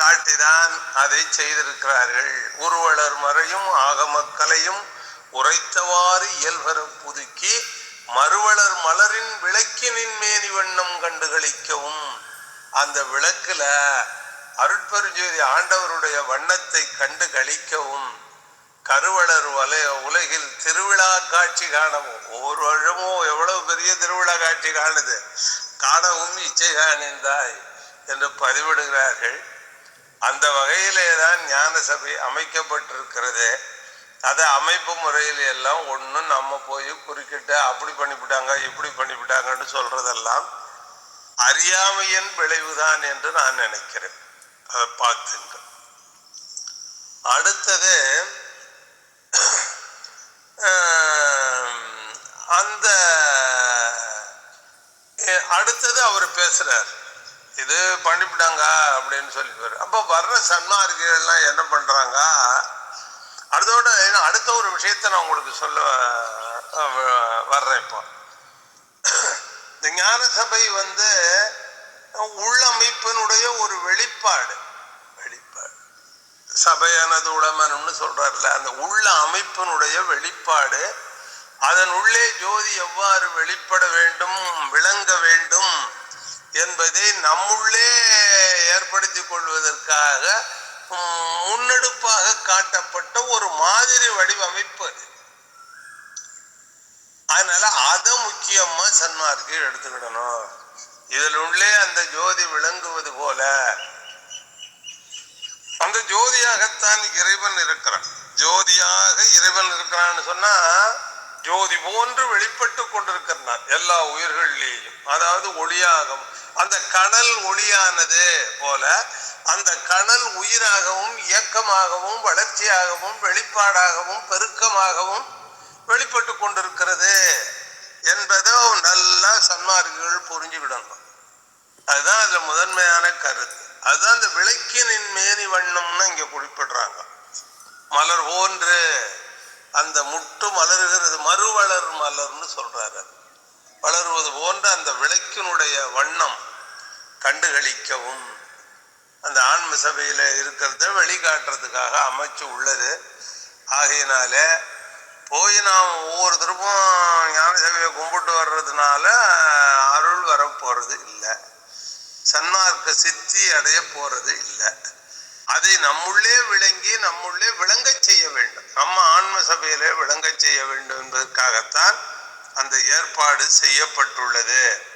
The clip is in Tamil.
காட்டிதான் அதை செய்திருக்கிறார்கள். உருவலர் மறையும் ஆகமக்கலையும் உரைத்தவாறு இயல்பர புதுக்கி மறுவளர் மலரின் விளக்கினின் மேனி வண்ணம் கண்டு களிக்கவும். அந்த விளக்குல அருட்பெருஞ்சோதி ஆண்டவருடைய வண்ணத்தை கண்டு கழிக்கவும் கருவளர் வலைய உலகில் திருவிழா காட்சி காணவும். ஒவ்வொரு வருடமும் எவ்வளவு பெரிய திருவிழா காட்சி காணுது? காணவும் இச்சை காணிந்தாய் என்று பதிவிடுகிறார்கள். அந்த வகையிலே தான் ஞான சபை அமைக்கப்பட்டிருக்கிறது. அதை அமைப்பு முறையில் எல்லாம் ஒன்றும் நம்ம போய் குறுக்கிட்டு அப்படி பண்ணிவிட்டாங்க இப்படி பண்ணிவிட்டாங்கன்னு சொல்றதெல்லாம் அறியாமையின் விளைவுதான் என்று நான் நினைக்கிறேன். அதை பார்த்துங்க. அடுத்தது அந்த அடுத்தது அவர் பேசுறார். இது பண்ணிவிட்டாங்க அப்படின்னு சொல்லிட்டு அப்போ வர்ற சன்மார்க்கிகள்லாம் என்ன பண்ணுறாங்க அதோட அடுத்த ஒரு விஷயத்த நான் உங்களுக்கு சொல்ல வ- வர்றேன் இப்போ. இந்த ஞான சபை வந்து உள்ளமைப்பினுடைய ஒரு வெளிப்பாடு. வெளிப்பாடு. சபையானது உடமனம்னு சொல்றாருல அந்த உள்ள அமைப்பினுடைய வெளிப்பாடு. அதன் உள்ளே ஜோதி எவ்வாறு வெளிப்பட வேண்டும் விளங்க வேண்டும் என்பதை நம்முள்ளே ஏற்படுத்தி கொள்வதற்காக முன்னெடுப்பாக காட்டப்பட்ட ஒரு மாதிரி வடிவமைப்பு அது. அதனால அதை முக்கியமா சன்மார்க்கு எடுத்துக்கிடணும். இதில் உள்ளே அந்த ஜோதி விளங்குவது போல அந்த ஜோதியாகத்தான் இறைவன் இருக்கிறான். ஜோதியாக இறைவன் இருக்கிறான்னு சொன்னா ஜோதி போன்று வெளிப்பட்டு கொண்டிருக்கிறான். எல்லா உயிர்கள்லேயும் அதாவது ஒளியாகவும் அந்த கடல் ஒளியானது போல அந்த கடல் உயிராகவும் இயக்கமாகவும் வளர்ச்சியாகவும் வெளிப்பாடாகவும் பெருக்கமாகவும் வெளிப்பட்டு கொண்டிருக்கிறது என்பதை நல்லா சன்மார்க்கிகள் புரிஞ்சுவிடணும் அதுதான் அதுல முதன்மையான கருத்து. அதுதான் அந்த விளக்கினின் மேனி வண்ணம்னு இங்க குறிப்பிடுறாங்க. மலர் போன்று அந்த முட்டு மலர்கிறது மறுவளர் மலர்னு சொல்றாரு. அது. வளருவது போன்ற அந்த விளக்கினுடைய வண்ணம் கண்டுகளிக்கவும். அந்த ஆன்ம சபையில் இருக்கிறத வெளிக்காட்டுறதுக்காக அமைச்சு உள்ளது. ஆகையினால போய் நாம் ஒவ்வொருத்தருக்கும் ஞான சபையை கும்பிட்டு வர்றதுனால அருள் வரப்போறது இல்லை. சன்மார்க்க சித்தி அடைய போகிறது இல்லை. அதை நம்முள்ளே விளங்கி நம்முள்ளே விளங்க செய்ய வேண்டும். நம்ம ஆன்ம சபையிலே விளங்க செய்ய வேண்டும் என்பதற்காகத்தான் அந்த ஏற்பாடு செய்யப்பட்டுள்ளது.